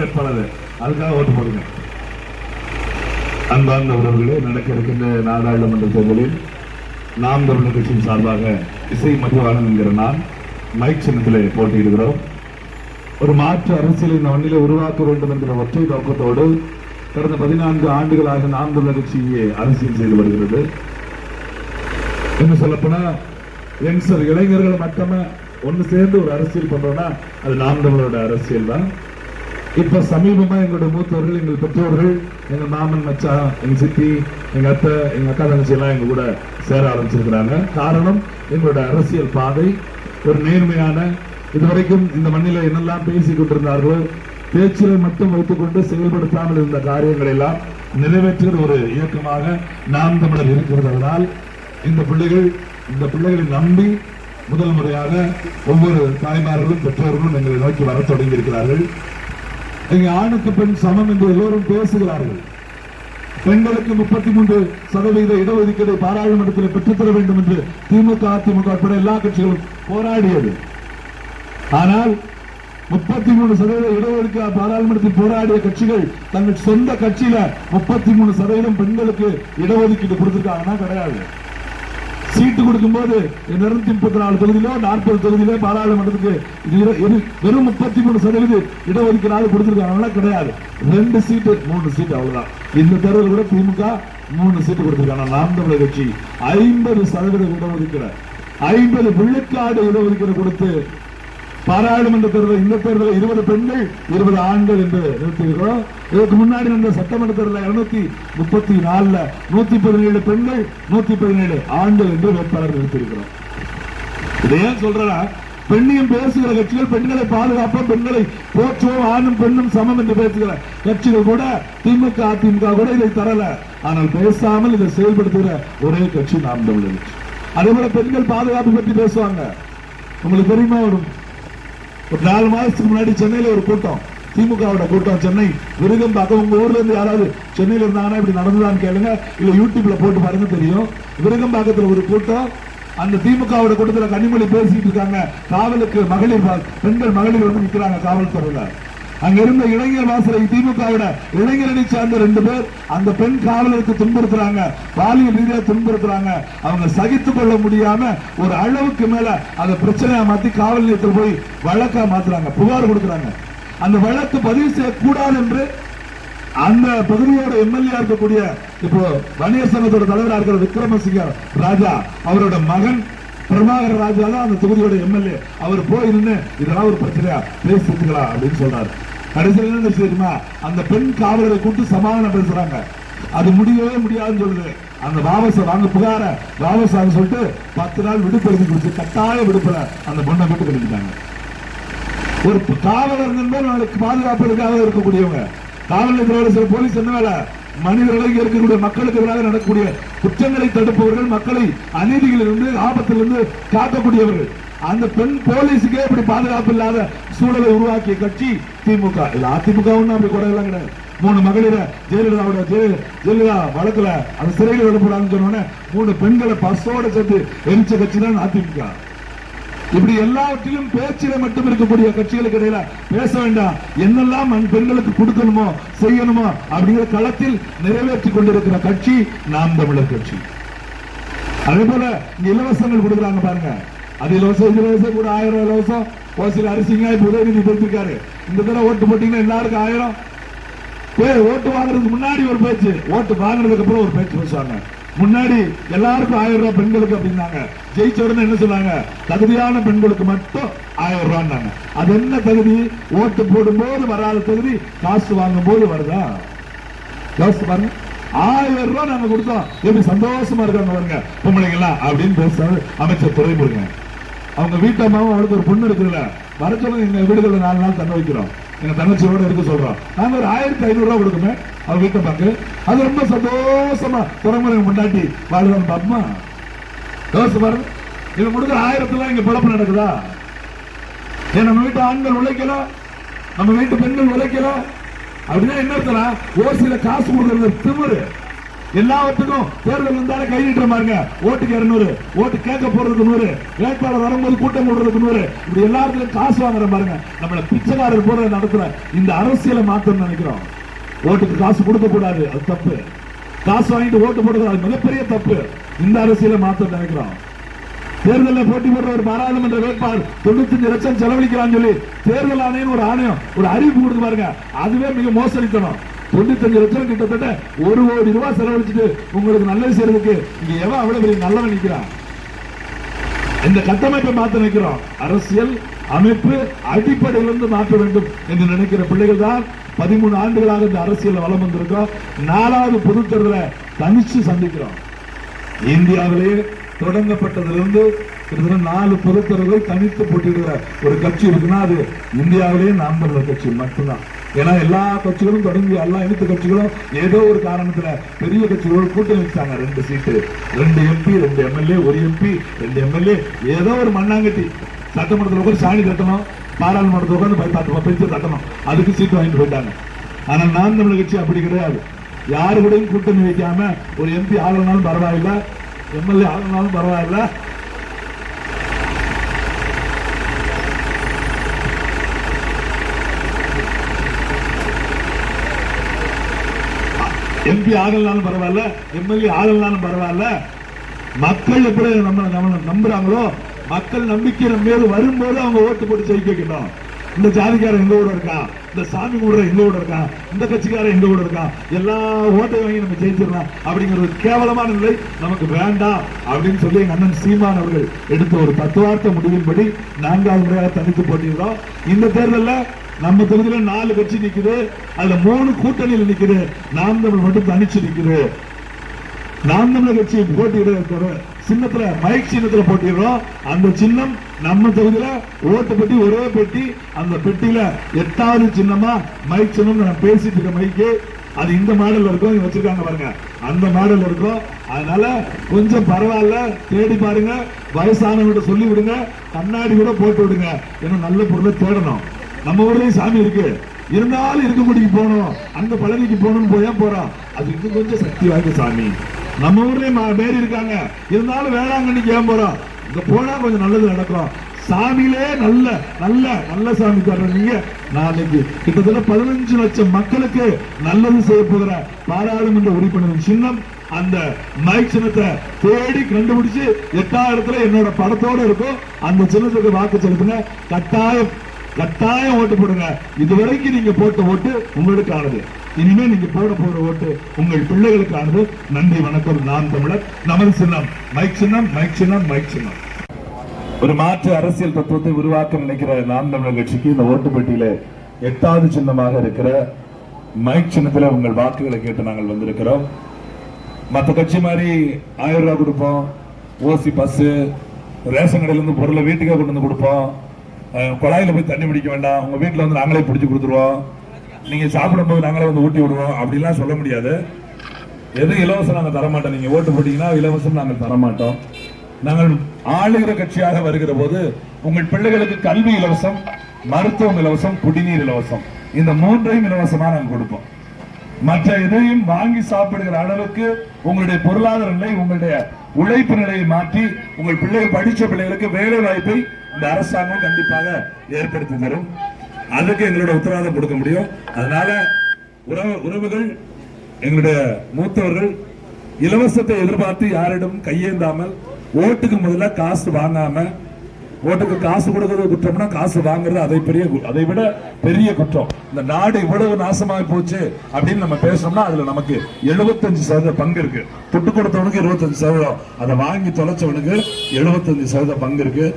வேட்பாளர் அதுக்காக ஓட்டு போடுங்க. அன்பார்ந்த உறவுகளே நடக்க இருக்கின்ற நாடாளுமன்ற தேர்தலில் நாம் தமிழர் கட்சியின் சார்பாக இசை மதிவாளன் என்கிற நான் மைக் சின்னத்தில் போட்டியிடுகிறோம். ஒரு மாற்று அரசியலை இந்த மண்ணிலே உருவாக்க வேண்டும் என்கிற ஒற்றை நோக்கத்தோடு கடந்த பதினான்கு ஆண்டுகளாக நாம் தமிழர் கட்சியே அரசியல் செய்து வருகிறது. என்ன சொல்லப்போனா யங்ஸ்டர் இளைஞர்கள் மட்டுமே ஒன்று சேர்ந்து ஒரு அரசியல் பண்றோம்னா அது நாம் தமிழரோட அரசியல் தான் இப்ப சமீபமா எங்களுடைய மூத்தவர்கள் எங்கள் பெற்றோர்கள் எங்க மாமன் மச்சான் எங்க சித்தி எங்க அத்தை எங்க அக்கா தங்கச்சி எல்லாம் எங்க கூட சேர ஆரம்பிச்சிருக்கிறாங்க. காரணம் எங்களுடைய அரசியல் பாதை ஒரு நேர்மையான இதுவரைக்கும் இந்த மண்ணில என்னெல்லாம் பேசி கொண்டிருந்தார்களோ பேச்சிலை மட்டும் வைத்துக்கொண்டு செயல்படுத்தாமல் இருந்த காரியங்கள் எல்லாம் நிறைவேற்றுகிற ஒரு இயக்கமாக நாம் தமிழர் இருக்கிறது. அதனால் இந்த பிள்ளைகள் இந்த பிள்ளைகளை நம்பி முதல் முறையாக ஒவ்வொரு தாய்மார்களும் பெற்றோர்களும் எங்களை நோக்கி வர தொடங்கி இருக்கிறார்கள் இங்கே ஆணுக்கு பெண் சமம் என்று எல்லோரும் பேசுகிறார்கள். பெண்களுக்கு முப்பத்தி மூன்று சதவீத இடஒதுக்கீடை பாராளுமன்றத்தில் பெற்றுத்தர வேண்டும் என்று திமுக அதிமுக உட்பட எல்லா கட்சிகளும் போராடியது. ஆனால் முப்பத்தி மூணு சதவீத இடஒதுக்கீடு பாராளுமன்றத்தில் போராடிய கட்சிகள் தங்கள் சொந்த கட்சியில முப்பத்தி மூணு சதவீதம் பெண்களுக்கு இடஒதுக்கீடு கொடுத்திருக்காங்கன்னா கிடையாது. சீட்டு கொடுக்கும்போது இருநூத்தி முப்பத்தி நாலு தொகுதியிலோ நாற்பது தொகுதியிலோ பாராளுமன்றத்துக்கு வெறும் முப்பத்தி மூணு சதவீத இடஒதுக்கீடு கொடுத்திருக்காங்க. கிடையாது. ரெண்டு சீட்டு மூணு சீட்டு அவ்வளவுதான். இந்த தேர்தல் கூட திமுக மூணு சீட்டு கொடுத்திருக்காங்க. நாம் தமிழர் கட்சி ஐம்பது சதவீத இடஒதுக்கீடு ஐம்பது விழுக்காடு இடஒதுக்கீடு கொடுத்து பாராளுமன்ற தேர்தல் இந்த தேர்தலில் இருபது பெண்கள் இருபது ஆண்கள் என்று நிறுத்தியிருக்கிறோம். இதற்கு முன்னாடி நடந்த சட்டமன்ற தேர்தலில் இருநூத்தி முப்பத்தி நாலுல நூத்தி பதினேழு பெண்கள் நூத்தி பதினேழு ஆண்கள் என்று வேட்பாளர் நிறுத்தியிருக்கிறோம். இதை ஏன் சொல்றா பெண்ணையும் பேசுகிற கட்சிகள் பெண்களை பாதுகாப்போம் பெண்களை போற்றுவோம் ஆணும் பெண்ணும் சமம் என்று பேசுகிற கட்சிகள் கூட திமுக அதிமுக கூட இதை தரல. ஆனால் பேசாமல் இதை செயல்படுத்துகிற ஒரே கட்சி நாம் தமிழர் அதே போல பெண்கள் பாதுகாப்பு பற்றி பேசுவாங்க. உங்களுக்கு தெரியுமா வரும்? ஒரு நாலு மாசத்துக்கு முன்னாடி சென்னையில ஒரு கூட்டம் திமுகவோட கூட்டம் சென்னை. விருகம்பாக்கம் உங்க ஊர்ல இருந்து யாராவது சென்னையில இருந்தாங்கன்னா இப்படி நடந்ததான்னு கேளுங்க. இல்ல யூடியூப்ல போட்டு பாருங்க தெரியும். விருகம்பாக்கத்துல ஒரு கூட்டம் அந்த திமுகவோட கூட்டத்துல கனிமொழி பேசிட்டு இருக்காங்க. காவலுக்கு மகளிர் பெண்கள் மகளிர் வந்து நிக்கிறாங்க காவல்துறையில. அங்க இருந்த இளைஞர் வாசலை திமுகவோட இளைஞரணி சார்ந்த ரெண்டு பேர் அந்த பெண் காவலருக்கு துன்புறுத்துறாங்க பாலியல் ரீதியா துன்புறுத்துறாங்க. அவங்க சகித்துக் கொள்ள முடியாம ஒரு அளவுக்கு மேல அதை பிரச்சனையா மாத்தி காவல் நிலையத்தில் போய் வழக்கா மாத்துறாங்க புகார் கொடுக்கறாங்க. அந்த வழக்கு பதிவு செய்யக்கூடாது என்று அந்த பகுதியோட எம்எல்ஏ இருக்கக்கூடிய இப்போ வணிகர் சங்கத்தோட தலைவராக இருக்கிற விக்ரமசிங்க ராஜா அவரோட மகன் பிரபாகர் ராஜா தான் அந்த தொகுதியோட எம்எல்ஏ அவர் போய் நின்று இதெல்லாம் ஒரு பிரச்சனையா? பேசிக்கலாம் அப்படின்னு சொல்றாரு. கடைசியில் என்ன தெரியுமா? அந்த பெண் காவலரை கூட்டு சமாதானம் பேசுறாங்க. அது முடியவே முடியாதுன்னு சொல்லுது. அந்த வாபஸ் வாங்க புகார வாபஸ் வாங்க சொல்லிட்டு பத்து நாள் விடுப்பு எழுதி கொடுத்து கட்டாய விடுப்புல அந்த பொண்ணை விட்டு எழுதிட்டாங்க ஒரு காவலர் என்பது நாளைக்கு பாதுகாப்பதற்காக இருக்கக்கூடியவங்க. காவல் நிலையத்தில் சில போலீஸ் என்ன வேலை? மனிதர்களுக்கு இருக்கக்கூடிய மக்களுக்கு எதிராக நடக்கக்கூடிய குற்றங்களை தடுப்பவர்கள் மக்களை அநீதிகளிலிருந்து ஆபத்திலிருந்து காக்கக்கூடியவர்கள். அந்த பெண் போலீஸுக்கே இப்படி பாதுகாப்பு இல்லாத சூழலை உருவாக்கிய கட்சி திமுக. இல்ல அதிமுக அப்படி கூட எல்லாம் கிடையாது. மூணு மகளிர ஜெயலலிதாவோட ஜெய- ஜெயலலிதா வழக்குல அந்த சிறையில் விடப்படாதுன்னு சொன்ன மூணு பெண்களை பஸ்ஸோட சேர்த்து எரிச்ச கட்சி தான் அதிமுக. இப்படி எல்லாவற்றிலும் பேச்சில மட்டும் இருக்கக்கூடிய கட்சிகளுக்கு இடையில பேச வேண்டாம். என்னெல்லாம் பெண்களுக்கு கொடுக்கணுமோ செய்யணுமோ அப்படிங்கிற களத்தில் நிறைவேற்றி கொண்டிருக்கிற கட்சி நாம் தமிழர் கட்சி. அதே போல இலவசங்கள் கொடுக்குறாங்க பாருங்க. அது இலவசம் இலவசம் கூட ஆயிரம் இலவசம். ஒரு சில அரிசிங்க இப்ப உதயநிதி கொடுத்திருக்காரு. இந்த தடவை ஓட்டு போட்டீங்கன்னா எல்லாருக்கும் ஆயிரம். ஓட்டு வாங்குறதுக்கு முன்னாடி ஒரு பேச்சு ஓட்டு வாங்குறதுக்கு அப்புறம் ஒரு பேச்சு பேசுவாங்க. முன்னாடி எல்லாருக்கும் ஆயிரம் ரூபாய் பெண்களுக்கு அப்படின்னாங்க. ஜெயிச்ச உடனே என்ன சொன்னாங்க? தகுதியான பெண்களுக்கு மட்டும் ஆயிரம் ரூபாய்னாங்க அது என்ன தகுதி? ஓட்டு போடும்போது வராத தகுதி காசு வாங்கும் போது வருதா? யோசிச்சு பாருங்க. ஆயிரம் ரூபாய் நாங்க கொடுத்தோம். எப்படி சந்தோஷமா இருக்காங்க பாருங்க. பொம்பளைங்களா அப்படின்னு பேசுறாரு அமைச்சர் துறைமுருகன் அவங்க வீட்டு அம்மாவும் அவளுக்கு ஒரு பொண்ணு இருக்குல்ல வர சொல்லுங்க எங்க வீடுகளில் நாலு நாள் தண்ணி வைக்கிறோம். எங்கள் தங்கச்சியோட இருக்க சொல்கிறான் நாங்கள் ஒரு ஆயிரத்தி ஐநூறுரூவா கொடுக்குமே அவங்க வீட்டை பார்க்க அது ரொம்ப சந்தோஷமாக துறைமுறை முன்னாடி வாழ்வாங்க பார்ப்போமா யோசிச்சு பாருங்க இது கொடுக்குற ஆயிரத்துல இங்கே பிழப்பு நடக்குதா? ஏன் நம்ம வீட்டு ஆண்கள் உழைக்கல? நம்ம வீட்டு பெண்கள் உழைக்கல? அப்படின்னா என்ன அர்த்தம்னா ஓசியில காசு கொடுக்கறது திமிரு. எல்லாவற்றுக்கும் தேர்தல் இருந்தாலும் கையிட்டு பாருங்க ஓட்டுக்கு இருநூறு ஓட்டு கேட்க போறதுக்கு நூறு வேட்பாளர் வரும்போது கூட்டம் போடுறதுக்கு நூறு. இப்படி எல்லாத்துலயும் காசு வாங்குற பாருங்க நம்மள பிச்சைக்காரர் போற நடத்துற இந்த அரசியலை மாத்தணும்னு நினைக்கிறோம். ஓட்டுக்கு காசு கொடுக்க கூடாது அது தப்பு. காசு வாங்கிட்டு ஓட்டு போடுறது அது மிகப்பெரிய தப்பு. இந்த அரசியலை மாத்த நினைக்கிறோம். தேர்தலில் போட்டி போடுற ஒரு பாராளுமன்ற வேட்பாளர் தொண்ணூத்தஞ்சு லட்சம் செலவழிக்கிறான்னு சொல்லி தேர்தல் ஆணையம் ஒரு ஆணையம் ஒரு அறிவிப்பு கொடுத்து பாருங்க. அதுவே மிக மோசடித்தனம். தொண்ணூத்தஞ்சு லட்சம் கிட்டத்தட்ட ஒரு கோடி ரூபாய் செலவழிச்சுட்டு உங்களுக்கு நல்லது செய்யறதுக்கு இங்க எவன் அவ்வளவு பெரிய நல்லவன் நிக்கிறான்? இந்த கட்டமைப்பை மாற்ற நிற்கிறோம் அரசியல் அமைப்பு அடிப்படையிலிருந்து மாற்ற வேண்டும் என்று நினைக்கிற பிள்ளைகள் தான் பதிமூணு ஆண்டுகளாக இந்த அரசியல் வளம் வந்திருக்கோம் நாலாவது பொது தேர்தலை தனிச்சு சந்திக்கிறோம். இந்தியாவிலேயே தொடங்கப்பட்டதிலிருந்து கிட்டத்தட்ட நாலு பொதுத்தரவுகள் தனித்து போட்டியிடுகிற ஒரு கட்சி இருக்குன்னா அது இந்தியாவிலேயே நாம் கட்சி மட்டும்தான். ஏன்னா எல்லா கட்சிகளும் தொடங்கி எல்லா இணைத்த கட்சிகளும் ஏதோ ஒரு காரணத்துல பெரிய கட்சிகளோடு கூட்டணி வச்சாங்க. ரெண்டு சீட்டு ரெண்டு எம்பி ரெண்டு எம்எல்ஏ ஒரு எம்பி ரெண்டு எம்எல்ஏ ஏதோ ஒரு மண்ணாங்கட்டி. சட்டமன்றத்தில் உட்காந்து சாணி தட்டணும் பாராளுமன்றத்தில் உட்காந்து பத்து பெஞ்சு தட்டணும். அதுக்கு சீட்டு வாங்கிட்டு போயிட்டாங்க. ஆனால் நாம் தமிழர் கட்சி அப்படி கிடையாது. யாரு கூடயும் கூட்டணி வைக்காம ஒரு எம்பி ஆகலனாலும் பரவாயில்ல எம்எல்ஏ ஆகலனாலும் பரவாயில்ல எம்பி ஆகலனாலும் பரவாயில்ல எம்எல்ஏ ஆகலனாலும் பரவாயில்ல. மக்கள் எப்படி நம்ம நம்ம நம்புறாங்களோ மக்கள் நம்பிக்கை நம்ம வரும்போது அவங்க ஓட்டு போட்டு ஜெயிக்க இந்த ஜாதிக்காரன் எங்க கூட இருக்கான் இந்த சாமி கூட எங்க கூட இருக்கான் இந்த கட்சிக்காரன் எங்க கூட இருக்கான் எல்லா ஓட்டையும் வாங்கி நம்ம ஜெயிச்சிடலாம் அப்படிங்கிற ஒரு கேவலமான நிலை நமக்கு வேண்டாம் அப்படின்னு சொல்லி எங்க அண்ணன் சீமான் அவர்கள் எடுத்த ஒரு தத்துவார்த்த முடிவின்படி நான்காவது முறையாக தனித்து போட்டியிருந்தோம் இந்த தேர்தலில் நம்ம தொகுதியில நாலு கட்சி நிக்குது. அதுல மூணு கூட்டணியில் நிக்குது. நாம் தமிழ் மட்டும் தனிச்சு நிக்குது. நாம் தமிழர் கட்சி போட்டியிட சின்னத்துல மைக் சின்னத்துல போட்டிடுறோம் அந்த சின்னம் நம்ம தொகுதியில ஓட்டு பெட்டி ஒரே பெட்டி. அந்த பெட்டியில எட்டாவது சின்னமா மைக் சின்னம் நான் பேசிட்டு இருக்க மைக்கு. அது இந்த மாடல் இருக்கும். வச்சிருக்காங்க பாருங்க. அந்த மாடல் இருக்கும். அதனால கொஞ்சம் பரவாயில்ல. தேடி பாருங்க. வயசானவங்கிட்ட சொல்லி விடுங்க கண்ணாடி கூட போட்டு விடுங்க. ஏன்னா நல்ல பொருளை தேடணும். நம்ம ஊர்லயும் சாமி இருக்கு. இருந்தாலும் இருக்கக்கூடிக்கு போகணும். அங்க பழனிக்கு போகணும்னு போயா போறோம் அது இன்னும் கொஞ்சம் சக்தி வாய்ந்த சாமி. நம்ம ஊர்லயும் பேர் இருக்காங்க. இருந்தாலும் வேளாங்கண்ணிக்கு ஏன் போறோம் இங்க போனா கொஞ்சம் நல்லது நடக்கும். சாமியிலே நல்ல நல்ல நல்ல சாமி தர்ற நீங்க. நாளைக்கு கிட்டத்தட்ட பதினஞ்சு லட்சம் மக்களுக்கு நல்லது செய்ய போகிற பாராளுமன்ற உறுப்பினரின் சின்னம் அந்த மைக் சின்னத்தை தேடி கண்டுபிடிச்சு எட்டாயிரத்துல என்னோட படத்தோட இருக்கும். அந்த சின்னத்துக்கு வாக்கு செலுத்துங்க கட்டாயம் கட்டாயம் ஓட்டு போடுங்க. இதுவரைக்கும் நீங்க போட்ட ஓட்டு உங்களுக்கானது. இனிமே நீங்க போட போற ஓட்டு உங்கள் பிள்ளைகளுக்கானது. நன்றி வணக்கம். நான் தமிழர். நமது சின்னம். மைக் சின்னம் மைக் சின்னம் மைக் சின்னம். ஒரு மாற்று அரசியல் தத்துவத்தை உருவாக்க நினைக்கிற நாம் தமிழர் கட்சிக்கு இந்த ஓட்டு பெட்டியில எட்டாவது சின்னமாக இருக்கிற மைக் சின்னத்துல உங்கள் வாக்குகளை கேட்டு நாங்கள் வந்திருக்கிறோம். மற்ற கட்சி மாதிரி ஆயிரம் ரூபாய் கொடுப்போம். ஓசி பஸ் ரேஷன் கடையிலேருந்து பொருளை வீட்டுக்கே கொண்டு வந்து கொடுப்போம். குழாயில் போய் தண்ணி பிடிக்க வேண்டாம். உங்கள் வீட்டில் வந்து நாங்களே பிடிச்சி கொடுத்துருவோம். நீங்கள் சாப்பிடும்போது நாங்களே வந்து ஊட்டி விடுவோம். அப்படிலாம் சொல்ல முடியாது. எதுவும் இலவசம் நாங்கள் தர மாட்டோம் ஓட்டு போட்டிங்கன்னா இலவசம் நாங்கள் தரமாட்டோம். நாங்கள் ஆளுகிற கட்சியாக வருகிற போது உங்கள் பிள்ளைகளுக்கு கல்வி இலவசம் மருத்துவம் இலவசம் குடிநீர் இலவசம். இந்த மூன்றையும் இலவசமாக நாங்கள் கொடுப்போம். மற்ற எதையும் வாங்கி சாப்பிடுகிற அளவுக்கு உங்களுடைய பொருளாதார நிலை உங்களுடைய உழைப்பு நிலையை மாற்றி உங்கள் பிள்ளைகள் படித்த பிள்ளைகளுக்கு வேலை வாய்ப்பை இந்த அரசாங்கம் கண்டிப்பாக ஏற்படுத்தி தரும். அதுக்கு எங்களோட உத்தரவாதம் கொடுக்க முடியும். அதனால உறவு உறவுகள் எங்களுடைய மூத்தவர்கள் இலவசத்தை எதிர்பார்த்து யாரிடம் கையேந்தாமல் ஓட்டுக்கு முதல்ல காசு வாங்காம ஓட்டுக்கு காசு கொடுக்கறது குற்றம்னா காசு வாங்குறது அதை பெரிய அதை விட பெரிய குற்றம். இந்த நாடு இவ்வளவு நாசமாகி போச்சு அப்படின்னு நம்ம பேசணும்னா அதுல நமக்கு 75% சதவீத பங்கு இருக்கு. துட்டு கொடுத்தவனுக்கு 25% சதவீதம். அதை வாங்கி தொலைச்சவனுக்கு 75% சதவீத பங்கு இருக்கு.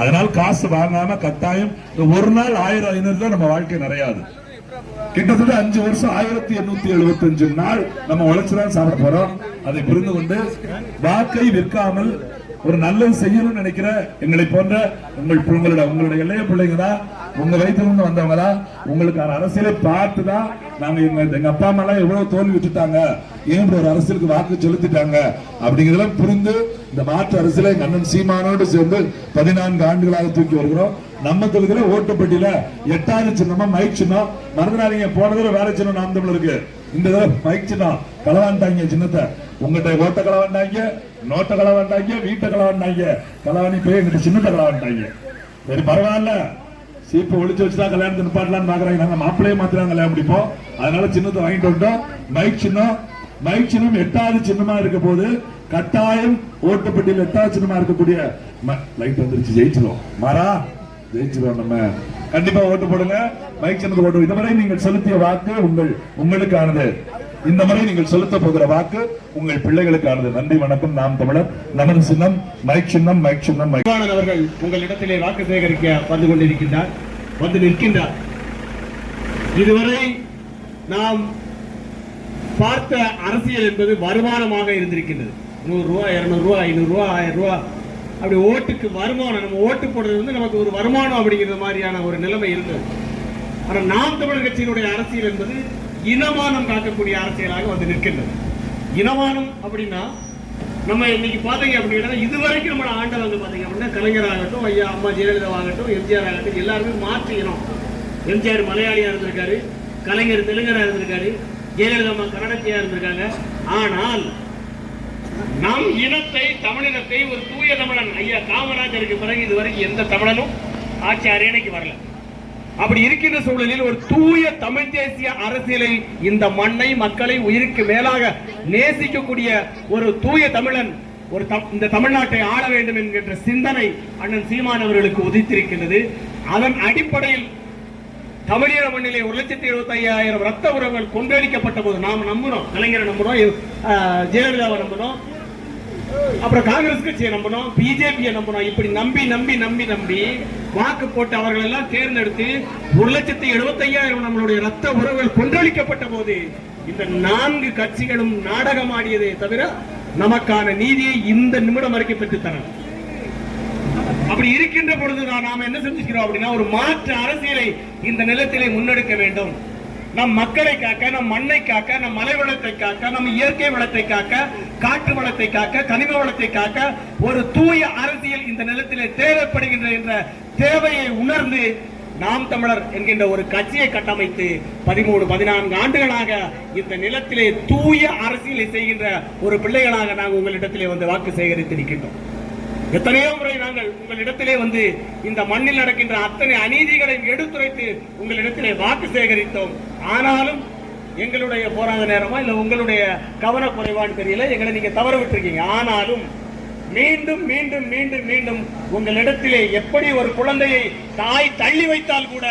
அதனால் காசு வாங்காம கட்டாயம் ஒரு நாள் ஆயிரம் ஐநூறுல நம்ம வாழ்க்கை நிறையாது. கிட்டத்தட்ட அஞ்சு வருஷம் ஆயிரத்தி எண்ணூத்தி எழுபத்தி அஞ்சு நாள் நம்ம உழைச்சுதான் சாப்பிட போறோம். அதை புரிந்து கொண்டு வாக்கை விற்காமல் ஒரு நல்லது செய்யணும்னு நினைக்கிற எங்களை போன்ற உங்கள் உங்களோட உங்களுடைய இளைய பிள்ளைங்க தான் உங்க வயிற்றுல வந்தவங்க தான் உங்களுக்கான அரசியலை பார்த்து தான் நாங்க எங்க எங்க அப்பா அம்மா எல்லாம் எவ்வளவு தோல்வி விட்டுட்டாங்க. ஏன் இப்படி ஒரு அரசியலுக்கு வாக்கு செலுத்திட்டாங்க? அப்படிங்கிறதெல்லாம் புரிந்து இந்த மாற்று அரசுல எங்க அண்ணன் சீமானோடு சேர்ந்து பதினான்கு ஆண்டுகளாக தூக்கி வருகிறோம். நம்ம தொகுதியில ஓட்டுப்பட்டியில எட்டாவது சின்னமா மைக் சின்னம். மறந்துடாதீங்க போன தடவை வேற சின்னம் நாம் தமிழ் இருக்கு இந்த தடவை மைக் சின்னம். களவாண்டாங்க சின்னத்தை. உங்கள்கிட்ட ஓட்ட களவாண்டாங்க நோட்ட களவாண்டாங்க வீட்டை களவாண்டாங்க. களவாணி போய் எங்கிட்ட சின்னத்தை களவாண்டாங்க. சரி பரவாயில்ல. சீப்பு ஒழிச்சு வச்சுதான் கல்யாணத்தை நிப்பாட்டலான்னு பாக்குறாங்க. நாங்க மாப்பிள்ளையே மாத்திரம் கல்யாணம் முடிப்போம். அதனால சின்னத்தை வாங்கிட்டு வந்துட்டோம். மைக் சின்னம். மைக் சின்னம் எட்டாவது சின்னமா இருக்க போது கட்டாயம் ஓட்டுப்பட்டியில் எட்டாவது சின்னமா இருக்கக்கூடிய லைட் வந்துருச்சு. ஜெயிச்சிடும் மாறா? ஜெயிச்சிடும் நம்ம. கண்டிப்பா ஓட்டு போடுங்க. மைக் சின்னத்தை ஓட்டு இதுவரை நீங்கள் செலுத்திய வாக்கு உங்கள் உங்களுக்கானது. இந்த முறை நீங்கள் செலுத்த போகிற வாக்கு உங்கள் பிள்ளைகளுக்கானது. நன்றி வணக்கம். நாம் தமிழர். நமது சின்னம் மைக் சின்னம் மைக் சின்னம் மைக் உங்கள் அவர்கள் உங்களிடத்திலே வாக்கு சேகரிக்க வந்து கொண்டிருக்கின்றார். வந்து நிற்கின்றார். இதுவரை நாம் பார்த்த அரசியல் என்பது வருமானமாக இருந்திருக்கின்றது. நூறுரூவா இரநூறுவா ஐநூறுரூவா ஆயிரம் ரூபா. அப்படி ஓட்டுக்கு வருமானம் நம்ம ஓட்டு போடுறது வந்து நமக்கு ஒரு வருமானம் அப்படிங்கிற மாதிரியான ஒரு நிலைமை இருந்தது. ஆனால் நாம் தமிழர் கட்சியினுடைய அரசியல் என்பது இனமானம் காக்கக்கூடிய அரசியலாக வந்து நிற்கின்றது. இனமானம் அப்படின்னா நம்ம இன்னைக்கு பார்த்தீங்க அப்படின்னா இதுவரைக்கும் நம்ம ஆண்டவங்க பார்த்தீங்க அப்படின்னா கலைஞராகட்டும் ஐயா அம்மா ஜெயலலிதா ஆகட்டும் எம்ஜிஆர் ஆகட்டும் எல்லாருமே மாற்று இனம். எம்ஜிஆர் மலையாளியாக இருந்திருக்காரு கலைஞர் தெலுங்கராக இருந்திருக்காரு ஜெயலலிதா அம்மா கன்னடத்தியா இருந்திருக்காங்க. ஆனால் நம் இனத்தை தமிழினத்தை ஒரு தூய தமிழன் ஐயா காமராஜருக்கு பிறகு இதுவரைக்கும் எந்த தமிழனும் ஆட்சி அரியணைக்கு வரல. அப்படி இருக்கின்ற சூழலில் ஒரு தூய தமிழ் தேசிய அரசியலை இந்த மண்ணை மக்களை உயிருக்கு மேலாக நேசிக்கக்கூடிய ஒரு தூய தமிழன் ஒரு இந்த தமிழ்நாட்டை ஆள வேண்டும் என்கின்ற சிந்தனை அண்ணன் சீமான் அவர்களுக்கு உதித்திருக்கின்றது. அதன் அடிப்படையில் தமிழீழ மண்ணிலே ஒரு லட்சத்தி எழுபத்தி ஐயாயிரம் ரத்த உறவுகள் கொன்றடிக்கப்பட்ட போது நாம் நம்பணும் கலைஞரை நம்பணும் ஜெயலலிதாவை நம்பணும் அப்புறம் காங்கிரஸ் கட்சியை நம்பணும் பிஜேபியை நம்பணும் இப்படி நம்பி நம்பி நம்பி நம்பி வாக்கு போட்டு அவர்கள் எல்லாம் தேர்ந்தெடுத்து ஒரு லட்சத்தி எழுபத்தி ஐயாயிரம் நம்மளுடைய ரத்த உறவுகள் கொன்றளிக்கப்பட்ட போது இந்த நான்கு கட்சிகளும் நாடகமாடியதே தவிர நமக்கான நீதியை இந்த நிமிடம் வரைக்கும் பெற்றுத்தரணும். அப்படி இருக்கின்ற பொழுது நாம் நாம என்ன செஞ்சுக்கிறோம் அப்படின்னா ஒரு மாற்று அரசியலை இந்த நிலத்திலே முன்னெடுக்க வேண்டும். நம் மக்களை காக்க நம் மண்ணை காக்க நம் மலை வளத்தை காக்க நம் இயற்கை வளத்தை காக்க காற்று வளத்தை காக்க கனிம வளத்தை காக்க ஒரு தூய அரசியல் இந்த நிலத்திலே தேவைப்படுகின்ற என்ற தேவையை உணர்ந்து நாம் தமிழர் என்கின்ற ஒரு கட்சியை கட்டமைத்து பதிமூணு பதினான்கு ஆண்டுகளாக இந்த நிலத்திலே தூய அரசியலை செய்கின்ற ஒரு பிள்ளைகளாக நாங்கள் உங்களிடத்திலே வந்து வாக்கு சேகரித்திருக்கின்றோம் எத்தனையோ முறை நாங்கள் உங்களிடத்திலே வந்து இந்த மண்ணில் நடக்கின்ற அத்தனை அநீதிகளையும் எடுத்துரைத்து உங்களிடத்திலே வாக்கு சேகரித்தோம். ஆனாலும் எங்களுடைய போராத நேரமா இல்ல உங்களுடைய கவனக்குறைவான்னு தெரியல எங்களை நீங்க தவற விட்டுருக்கீங்க. ஆனாலும் மீண்டும் மீண்டும் மீண்டும் மீண்டும் உங்களிடத்திலே எப்படி ஒரு குழந்தையை தாய் தள்ளி வைத்தால் கூட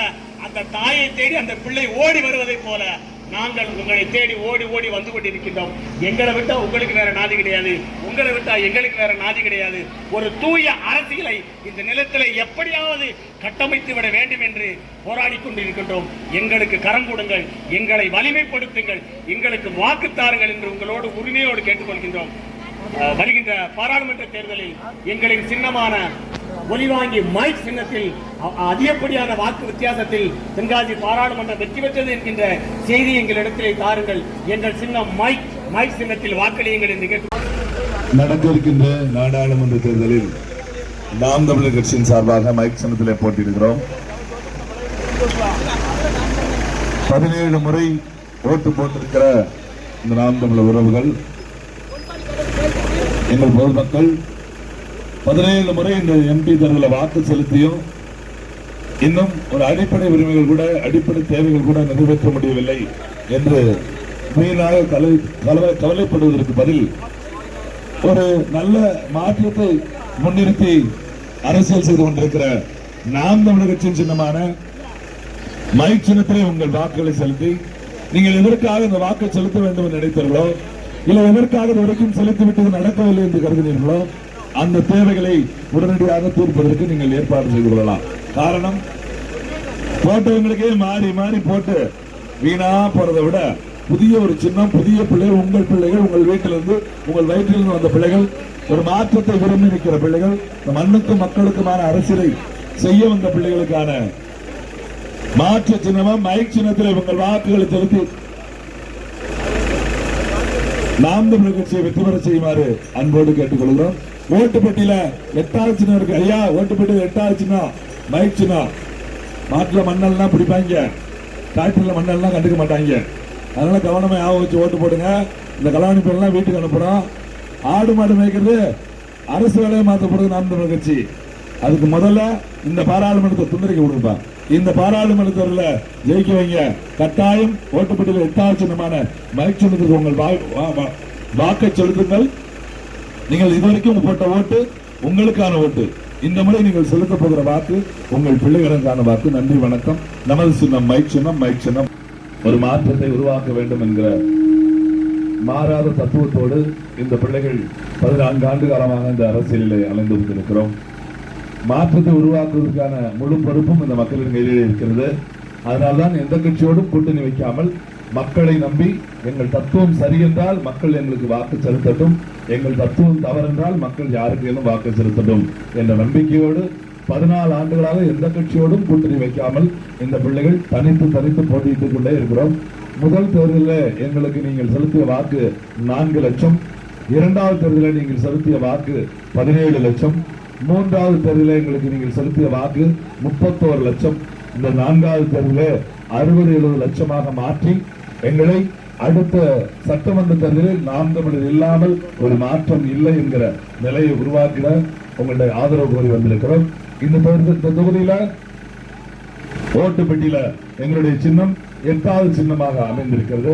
அந்த தாயை தேடி அந்த பிள்ளை ஓடி வருவதைப் போல நாங்கள் உங்களை தேடி ஓடி ஓடி வந்து கொண்டிருக்கின்றோம். எங்களை விட்டா உங்களுக்கு வேற நாதி கிடையாது. உங்களை விட்டா எங்களுக்கு வேற நாதி கிடையாது. ஒரு தூய அரசியலை இந்த நிலத்தில் எப்படியாவது கட்டமைத்து விட வேண்டும் என்று போராடி கொண்டிருக்கின்றோம். எங்களுக்கு கரம் கொடுங்கள். எங்களை வலிமைப்படுத்துங்கள். எங்களுக்கு வாக்கு தாருங்கள் என்று உங்களோடு உரிமையோடு கேட்டுக்கொள்கின்றோம். அஹ், வருகின்ற பாராளுமன்ற தேர்தலில் எங்களின் சின்னமான ஒலிவாங்கி மைக் சின்னத்தில் அ- அதிகப்படியான வாக்கு வித்தியாசத்தில் தென்காசி பாராளுமன்றம் வெற்றி பெற்றது என்கின்ற செய்தி எங்களிடத்திலே தாருங்கள். எங்கள் சின்னம் மைக் மைக் சின்னத்தில் வாக்களியுங்கள் என்று கேட்டு நடக்க இருக்கின்ற நாடாளுமன்ற தேர்தலில் நாம் தமிழர் கட்சியின் சார்பாக மைக் சின்னத்திலே போட்டியிருக்கிறோம் பதினேழு முறை ஓட்டு போட்டிருக்கிற இந்த நாம் தமிழர் உறவுகள் எங்கள் பொதுமக்கள் பதினேழு முறை இந்த எம்பி தேர்தலில் வாக்கு செலுத்தியும் இன்னும் ஒரு அடிப்படை உரிமைகள் கூட அடிப்படை தேவைகள் கூட நிறைவேற்ற முடியவில்லை என்று மீனாக கலை கவலை- கவலைப்படுவதற்கு பதில் ஒரு நல்ல மாற்றத்தை முன்னிறுத்தி அரசியல் செய்து கொண்டிருக்கிற நாம் தமிழர் கட்சியின் சின்னமான மைக் சின்னத்திலே உங்கள் வாக்குகளை செலுத்தி நீங்கள் எதற்காக இந்த வாக்கை செலுத்த வேண்டும் என்று நினைத்தீர்களோ இல்லை எதற்காக இது வரைக்கும் செலுத்திவிட்டது நடக்கவில்லை என்று கருதினீர்களோ அந்த தேவைகளை உடனடியாக தீர்ப்பதற்கு நீங்கள் ஏற்பாடு செய்து கொள்ளலாம். காரணம் போட்டவங்களுக்கே மாறி மாறி போட்டு வீணா போறதை விட புதிய ஒரு சின்னம் புதிய பிள்ளைகள் உங்கள் பிள்ளைகள் உங்கள் வீட்டிலிருந்து உங்கள் வயிற்றிலிருந்து வந்த பிள்ளைகள் ஒரு மாற்றத்தை விரும்பி நிற்கிற பிள்ளைகள் இந்த மண்ணுக்கும் மக்களுக்குமான அரசியலை செய்ய வந்த பிள்ளைகளுக்கான மாற்று சின்னமா மைக் சின்னத்தில் உங்கள் வாக்குகளை செலுத்தி நாம் தமிழர் கட்சியை வெற்றி பெற செய்யுமாறு அன்போடு கேட்டுக்கொள்கிறோம். ஓட்டு பெட்டியில எட்டாவது சின்னம் இருக்கு. ஐயா ஓட்டு பெட்டியில் எட்டாவது சின்னம். மைக் சின்னம். மாட்டுல மண்ணெல்லாம் பிடிப்பாங்க. டிராக்டர்ல மண்ணெல்லாம் கண்டுக்க மாட்டாங்க. அதனால கவனமா ஞாபகம் வச்சு ஓட்டு போடுங்க. இந்த கல்யாணி பேரெல்லாம் வீட்டுக்கு அனுப்புறோம். ஆடு மாடு மேய்க்கிறது அரசு வேலையை மாற்றப்படுறது நாம் தமிழ் கட்சி. அதுக்கு முதல்ல இந்த பாராளுமன்றத்தை துண்டறிக்க விடுப்பா இந்த பாராளுமன்றத்தில் ஜெயிக்க வைங்க. கட்டாயம் ஓட்டுப்பட்டியில் எட்டாவது சின்னமான மைக் சின்னத்துக்கு உங்கள் வா- வா- வாக்கை செலுத்துங்கள். நீங்கள் இதுவரைக்கும் போட்ட ஓட்டு உங்களுக்கான ஓட்டு. இந்த முறை நீங்கள் செலுத்த போகிற வாக்கு உங்கள் பிள்ளைகளுக்கான வாக்கு. நன்றி வணக்கம். நமது சின்னம் மைக் சின்னம் மைக் சின்னம். ஒரு மாற்றத்தை உருவாக்க வேண்டும் என்கிற மாறாத தத்துவத்தோடு இந்த பிள்ளைகள் பதினான்கு ஆண்டு காலமாக இந்த அரசியலிலே அலைந்து கொண்டிருக்கிறோம். மாற்றத்தை உருவாக்குவதற்கான முழு பொறுப்பும் இந்த மக்களின் கையிலே இருக்கிறது. அதனால்தான் எந்த கட்சியோடும் கூட்டணி வைக்காமல் மக்களை நம்பி எங்கள் தத்துவம் சரி என்றால் மக்கள் எங்களுக்கு வாக்கு செலுத்தட்டும். எங்கள் தத்துவம் தவறென்றால் மக்கள் யாருக்கேனும் வாக்கு செலுத்தட்டும் என்ற நம்பிக்கையோடு பதினாலு ஆண்டுகளாக எந்த கட்சியோடும் கூட்டணி வைக்காமல் இந்த பிள்ளைகள் தனித்து தனித்து போட்டியிட்டுக் கொண்டே இருக்கிறோம். முதல் தேர்தலில் எங்களுக்கு நீங்கள் செலுத்திய வாக்கு நான்கு லட்சம். இரண்டாவது தேர்தலில் நீங்கள் செலுத்திய வாக்கு பதினேழு லட்சம். மூன்றாவது தேர்தலில் எங்களுக்கு நீங்கள் செலுத்திய வாக்கு முப்பத்தோரு லட்சம். இந்த நான்காவது தேர்தலில் அறுபது எழுபது லட்சமாக மாற்றி எங்களை அடுத்த சட்டமன்ற தேர்தலில் நாம் தமிழர் இல்லாமல் ஒரு மாற்றம் இல்லை என்கிற நிலையை உருவாக்கிட உங்களுடைய ஆதரவு கோரி வந்திருக்கிறோம். இந்த இந்த தொகுதியில ஓட்டு பெட்டியில எங்களுடைய சின்னம் எட்டாவது சின்னமாக அமைந்திருக்கிறது.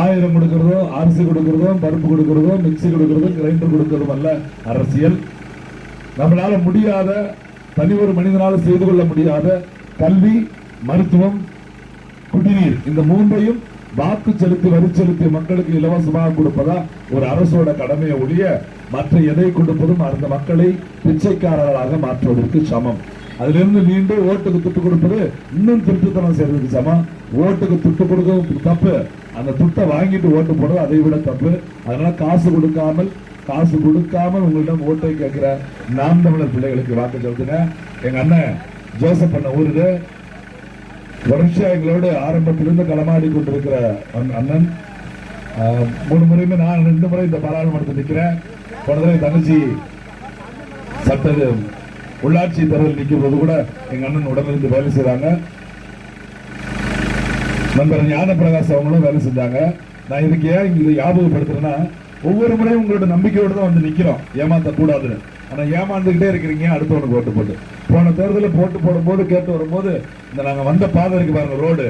ஆயிரம் கொடுக்கிறதோ அரிசி கொடுக்கிறதோ பருப்பு கொடுக்கிறதோ மிக்ஸி கொடுக்கிறதோ கிரைண்டர் கொடுக்கிறதும் அல்ல அரசியல். நம்மளால முடியாத தனி ஒரு மனிதனால செய்து கொள்ள முடியாத கல்வி மருத்துவம் குடிநீர். இந்த மூன்றையும் வாக்கு செலுத்தி வரி செலுத்தி மக்களுக்கு இலவசமாக கொடுப்பதா ஒரு அரசோட கடமையை ஒழிய மற்ற எதை கொடுப்பதும் அந்த மக்களை பிச்சைக்காரர்களாக மாற்றுவதற்கு சமம். அதிலிருந்து மீண்டு ஓட்டுக்கு துட்டு கொடுப்பது இன்னும் திருட்டுத்தனம் செய்யறதுக்கு சமம். ஓட்டுக்கு துட்டு கொடுக்கவும் தப்பு. அந்த துட்டை வாங்கிட்டு ஓட்டு போடுறது அதை விட தப்பு. அதனால காசு கொடுக்காமல் காசு கொடுக்காமல் உங்களிடம் ஓட்டை கேட்கிற நாம் தமிழர் பிள்ளைகளுக்கு வாக்கு செலுத்துங்க. எங்க அண்ணன் ஜோசப் அண்ணன் ஊருது. வருஷம் எங்களோடு ஆரம்பத்திலிருந்து களமாடி கொண்டிருக்கிற அண்ணன். அண்ணன் மூணு முறையுமே நான் ரெண்டு முறை இந்த பாராளுமன்றத்தில் நிற்கிறேன். போன தடவை தங்கச்சி சட்ட உள்ளாட்சி தேர்தல் நிற்கும் போது கூட எங்க அண்ணன் உடனிருந்து வேலை செய்கிறாங்க நண்பர் ஞான பிரகாஷ் அவங்களும் வேலை செஞ்சாங்க. நான் இதுக்கு ஏன் இங்கே ஞாபகப்படுத்துறேன்னா ஒவ்வொரு முறையும் உங்களோட நம்பிக்கையோடு தான் வந்து நிற்கிறோம் ஏமாத்த ஆனால் ஏமாந்துக்கிட்டே இருக்கிறீங்க. அடுத்தவனுக்கு ஓட்டு போட்டு போன தேர்தலில் போட்டு போடும்போது கேட்டு வரும்போது இந்த நாங்கள் வந்த பாதை இருக்கு பாருங்க ரோடு.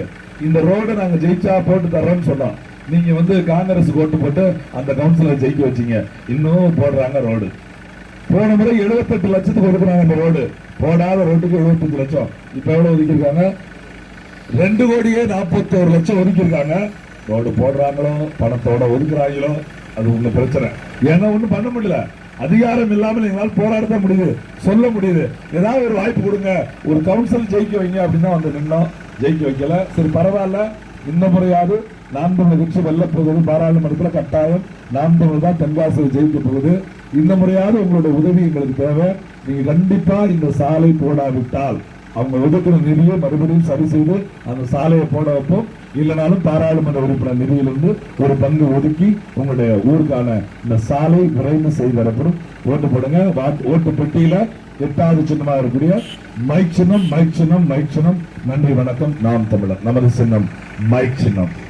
இந்த ரோடு நாங்கள் ஜெயிச்சா போட்டு தர்றோம்னு சொன்னோம். நீங்கள் வந்து காங்கிரஸுக்கு ஓட்டு போட்டு அந்த கவுன்சிலர் ஜெயிக்க வச்சீங்க. இன்னும் போடுறாங்க ரோடு. போன முறை 78 லட்சத்துக்கு ஒதுக்குறாங்க இந்த ரோடு. போடாத ரோட்டுக்கு 75 லட்சம். இப்போ எவ்வளோ ஒதுக்கியிருக்காங்க? ரெண்டு கோடியே நாற்பத்தோரு லட்சம் ஒதுக்கியிருக்காங்க. ரோடு போடுறாங்களோ? பணத்தோட ஒதுக்குறாங்களோ? அது உங்க பிரச்சனை. ஏன்னா ஒன்றும் பண்ண முடியல. அதிகாரம் இல்லாமல் எங்களால் போராட முடியுது சொல்ல முடியுது. ஏதாவது ஒரு வாய்ப்பு கொடுங்க. ஒரு கவுன்சில் ஜெயிக்க வைங்க அப்படின்னு வந்து நின்னோம். ஜெயிக்க வைக்கல. சரி பரவாயில்ல. இந்த முறையாவது நாம் தமிழர் கட்சி வெல்ல போகுது. பாராளுமன்றத்தில் கட்டாயம் நாம் தமிழ் தான் தென்காசியில் ஜெயிக்க போகுது. இந்த முறையாவது உங்களோட உதவி எங்களுக்கு தேவை. நீங்க கண்டிப்பா இந்த சாலை போடாவிட்டால் அவங்க ஒதுக்கிற நிதியை மறுபடியும் சரி செய்து அந்த சாலையை போட வைப்போம். இல்லைனாலும் பாராளுமன்ற உறுப்பினர் நிதியிலிருந்து ஒரு பங்கு ஒதுக்கி உங்களுடைய ஊருக்கான இந்த சாலை விரைந்து செய்து தரப்படும் ஓட்டு போடுங்க. ஓட்டு பெட்டியில எட்டாவது சின்னமாக இருக்கக்கூடிய மைக் சின்னம் மைக் சின்னம் மைக் சின்னம். நன்றி வணக்கம். நாம் தமிழர். நமது சின்னம் மைக் சின்னம்.